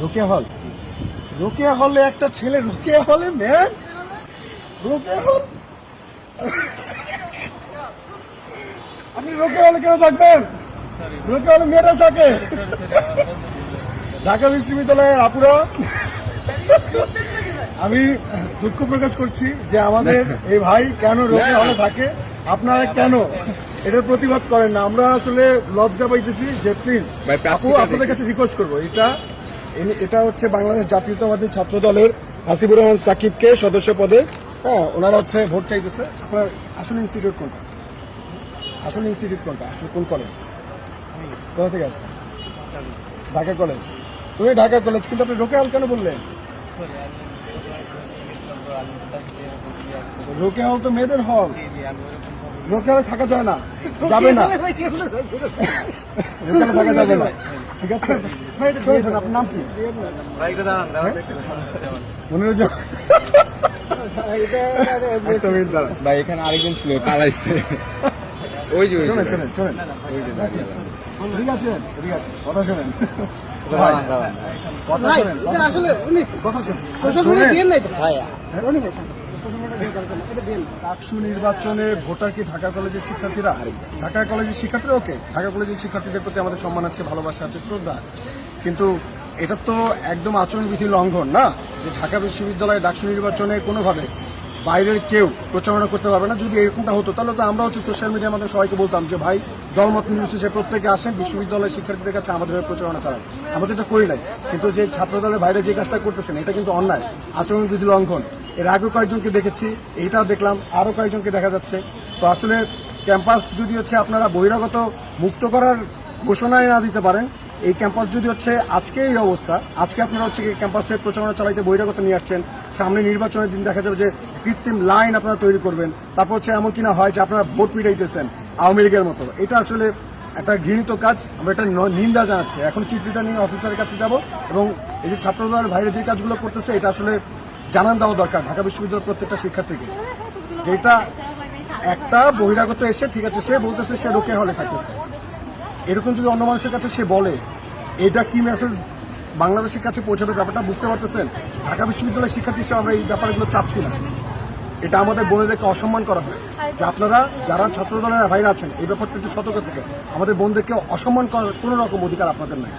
রোকেয়া হল। রোকেয়া হলে একটা ছেলে, রোকেয়া হলে ম্যান রোকেয়া হল আপনি রোকেয়া হলে কেন থাকবেন? রোকেয়া হলে মেয়েরা থাকে। ঢাকা বিশ্ববিদ্যালয়ের আপুরা, আমি দুঃখ প্রকাশ করছি যে আমাদের এই ভাই কেন রোগে হলে থাকে? আপনারা কেন? এটার প্রতিবাদ করেন না। আমরা আসলে লজ্জা পাইতেছি যে প্লিজ ভাই, আপু আপনাদের কাছে রিকোয়েস্ট করব। এটা এটা হচ্ছে বাংলাদেশ জাতীয়তাবাদী ছাত্র দলের হাসিবুর রহমান সাকিবকে সদস্য পদে। হ্যাঁ ওনারা হচ্ছে ভোট চাইতেছে। আপনার আসলে ইনস্টিটিউট কোনটা? আসলে ইনস্টিটিউট কোনটা? আসলে কোন কলেজ কোথা থেকে আসছেন? ঢাকা কলেজ তুমি ঢাকা কলেজ কিন্তু আপনি রোকেয়াল কেন বললেন? রোকে হল তো মেয়েদের হল রোকে হলে থাকা যায় না যাবে না। রোকে হলে থাকা যাবে না। ঠিক আছে? আপনার নাম কি? মনিরুজ্জামান একটা ভাই এখানে আরেকজন ছিল পালাইছে। ওই যে শোনেন শোনেন শোনেন ওই যে দাঁড়িয়ে ঠিক আছে ঠিক আছে। কথা শোনেন। কথা শোনেন এটা আসলে উনি কথা শোনেন। সোশ্যাল শোনেন। মিডিয়া ডাকসু নির্বাচনে ভোটার কি ঢাকা কলেজের শিক্ষার্থীরা? ঢাকা কলেজের শিক্ষার্থীরা ওকে ঢাকা কলেজের শিক্ষার্থীদের প্রতি আমাদের সম্মান আছে, ভালোবাসা আছে, শ্রদ্ধা আছে। কিন্তু এটা তো একদম আচরণবিধি লঙ্ঘন, না? যে ঢাকা বিশ্ববিদ্যালয়ে ডাকসু নির্বাচনে কোনোভাবে বাইরের কেউ প্রচারণা করতে পারবে না। যদি এরকমটা হতো, তাহলে তো আমরা হচ্ছে সোশ্যাল মিডিয়ার মাধ্যমে সবাইকে বলতাম যে, ভাই, দলমত নির্বিশেষে প্রত্যেকে আসেন, বিশ্ববিদ্যালয়ের শিক্ষার্থীদের কাছে আমাদের প্রচারণা চালান। আমরা তো এটা করি নাই। কিন্তু যে ছাত্র দলের বাইরে যে কাজটা করতেছেন, এটা কিন্তু অন্যায়, আচরণবিধি লঙ্ঘন। এর আগেও কয়েকজনকে দেখেছি, এইটাও দেখলাম, আরও কয়েকজনকে দেখা যাচ্ছে। তো আসলে ক্যাম্পাস যদি হচ্ছে আপনারা বহিরাগত মুক্ত করার ঘোষণায় না দিতে পারেন, এই ক্যাম্পাস যদি হচ্ছে আজকে এই অবস্থা, আজকে আপনারা হচ্ছে কি ক্যাম্পাসের প্রচারণা চালাইতে বহিরাগত নিয়ে আসছেন, সামনে নির্বাচনের দিন দেখা যাবে যে কৃত্রিম লাইন আপনারা তৈরি করবেন, তারপর হচ্ছে এমন কিনা হয় যে আপনারা ভোট মিটাইতেছেন আওয়ামী লীগের মতো। এটা আসলে একটা ঘৃণিত কাজ, আমরা একটা নিন্দা জানাচ্ছি। এখন চিফ রিটার্নিং অফিসারের কাছে যাব এবং এই যে ছাত্রদলের বাইরে যে কাজগুলো করতেছে, এটা আসলে জানান দেওয়া দরকার। ঢাকা বিশ্ববিদ্যালয়ের প্রত্যেকটা শিক্ষার্থীকে। যেটা একটা বহিরাগত এসে, ঠিক আছে, সে বলতেছে সে রোকে হলে থাকতেছে। এরকম যদি অন্য মানুষের কাছে সে বলে, এটা কি মেসেজ বাংলাদেশের কাছে পৌঁছাবে ব্যাপারটা বুঝতে পারতেছেন? ঢাকা বিশ্ববিদ্যালয়ের শিক্ষার্থী হিসেবে আমরা এই ব্যাপারগুলো চাচ্ছি না। এটা আমাদের বোনেদেরকে অসম্মান করা হয়। যে আপনারা যারা ছাত্র দলের ভাইরা আছেন, এই ব্যাপারটা একটু সতর্ক থেকে আমাদের বোনদেরকে অসম্মান করার কোনো রকম অধিকার আপনাদের নাই।